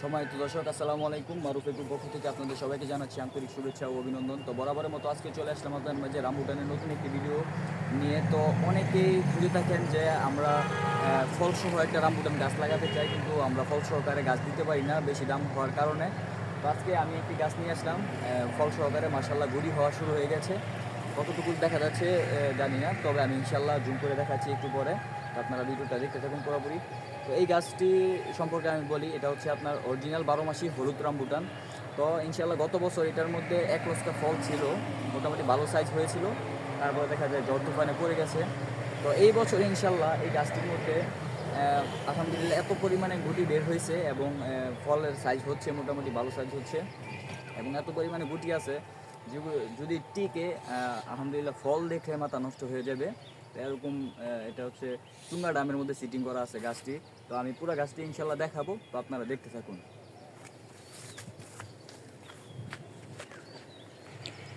সম্মানিত দর্শক, আসসালামু আলাইকুম। মারুফ একুর পক্ষ থেকে আপনাদের সবাইকে জানাচ্ছি আন্তরিক শুভেচ্ছা ও অভিনন্দন। তো বরাবরের মতো আজকে চলে আসলাম আপনাদের মাঝে রামবুটানের নতুন একটি ভিডিও নিয়ে। তো অনেকেই খুঁজে থাকেন যে আমরা ফলসহ একটা রামবুটান গাছ লাগাতে চাই, কিন্তু আমরা ফল সহকারে গাছ দিতে পারি না, বেশি দাম হওয়ার কারণে। তো আজকে আমি একটি গাছ নিয়ে আসলাম ফল সহকারে মাসাল্লাহ গুড়ি হওয়া শুরু হয়ে গেছে। কতটুকু দেখা যাচ্ছে জানি না, তবে আমি ইনশাল্লাহ জুম করে দেখাচ্ছি একটু পরে। তো আপনারা ভিডিওটা দেখতে থাকুন পুরোপুরি। তো এই গাছটি সম্পর্কে আমি বলি, এটা হচ্ছে আপনার অরিজিনাল বারো মাসি হলুদ রামবুটান। তো ইনশাল্লাহ গত বছর এটার মধ্যে এক লস্কা ফল ছিল, মোটামুটি ভালো সাইজ হয়েছিল। তারপরে দেখা যায় জ্বর তুফানে পড়ে গেছে। তো এই বছর ইনশাল্লাহ এই গাছটির মধ্যে আলহামদুলিল্লাহ এত পরিমাণে গুটি বের হয়েছে এবং ফলের সাইজ হচ্ছে, মোটামুটি ভালো সাইজ হচ্ছে। এবং এত পরিমাণে গুটি আছে, যদি টিকে আলহামদুলিল্লাহ ফল দেখে মাথা নষ্ট হয়ে যাবে। এরকম এটা হচ্ছে চুঙ্গা ডামের মধ্যে সিটিং করা আছে গাছটি। তো আমি পুরো গাছটি ইনশাল্লাহ দেখাবো, তো আপনারা দেখতে থাকুন।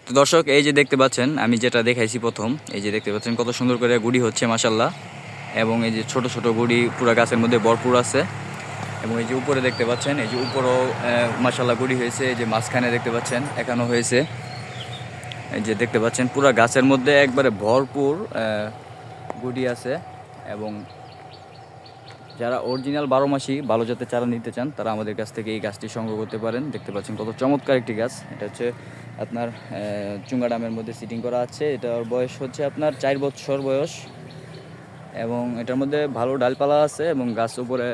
তো দর্শক, এই যে দেখতে পাচ্ছেন, আমি যেটা দেখাইছি প্রথম, এই যে দেখতে পাচ্ছেন কত সুন্দর করে গুড়ি হচ্ছে মাসাল্লাহ এবং এই যে ছোট ছোট গুড়ি পুরো গাছের মধ্যে ভরপুর আছে। এবং এই যে উপরে দেখতে পাচ্ছেন, এই যে উপরেও মাসাল্লাহ গুড়ি হয়েছে, এই যে মাঝখানে দেখতে পাচ্ছেন এখানেও হয়েছে। এই যে দেখতে পাচ্ছেন, পুরো গাছের মধ্যে একবারে ভরপুর গুটি আছে এবং যারা অরিজিনাল বারো মাসি ভালো জাতের চারা নিতে চান, তারা আমাদের কাছ থেকে এই গাছটি সংগ্রহ করতে পারেন। দেখতে পাচ্ছেন কত চমৎকার একটি গাছ। এটা হচ্ছে আপনার চুঙ্গা ডামের মধ্যে সিটিং করা আছে। এটার বয়স হচ্ছে আপনার চার বছর বয়স এবং এটার মধ্যে ভালো ডালপালা আছে এবং গাছ উপরে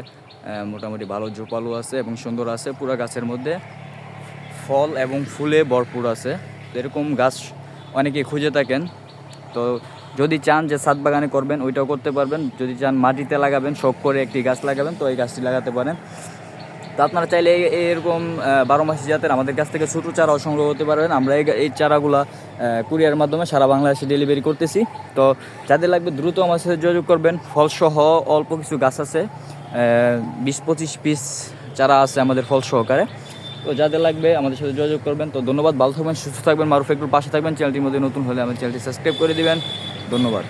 মোটামুটি ভালো ঝোপালো আছে এবং সুন্দর আছে পুরো গাছের মধ্যে। ফল এবং ফুলে ভরপুর আছে। এরকম গাছ অনেকেই খুঁজে থাকেন। তো যদি চান যে ছাদ বাগানে করবেন, ওইটাও করতে পারবেন। যদি চান মাটিতে লাগাবেন, শখ করে একটি গাছ লাগাবেন, তো এই গাছটি লাগাতে পারেন। তো আপনারা চাইলে এরকম বারো মাসি জাতের আমাদের কাছ থেকে ছোটো চারাও সংগ্রহ করতে পারবেন। আমরা এই এই চারাগুলা কুরিয়ার মাধ্যমে সারা বাংলাদেশে ডেলিভারি করতেছি। তো যাদের লাগবে দ্রুত আমার সাথে যোগাযোগ করবেন। ফলসহ অল্প কিছু গাছ আছে বিশ পঁচিশ পিস চারা আছে আমাদের ফল সহকারে। তো যাদের লাগবে আমাদের সাথে যোগাযোগ করবেন। তো ধন্যবাদ, ভালো থাকবেন, সুস্থ থাকবেন, মারুফ একটু পাশে থাকবেন। চ্যানেলটির মধ্যে নতুন হলে আমার চ্যানেলটি সাবস্ক্রাইব করে দেবেন। ধন্যবাদ।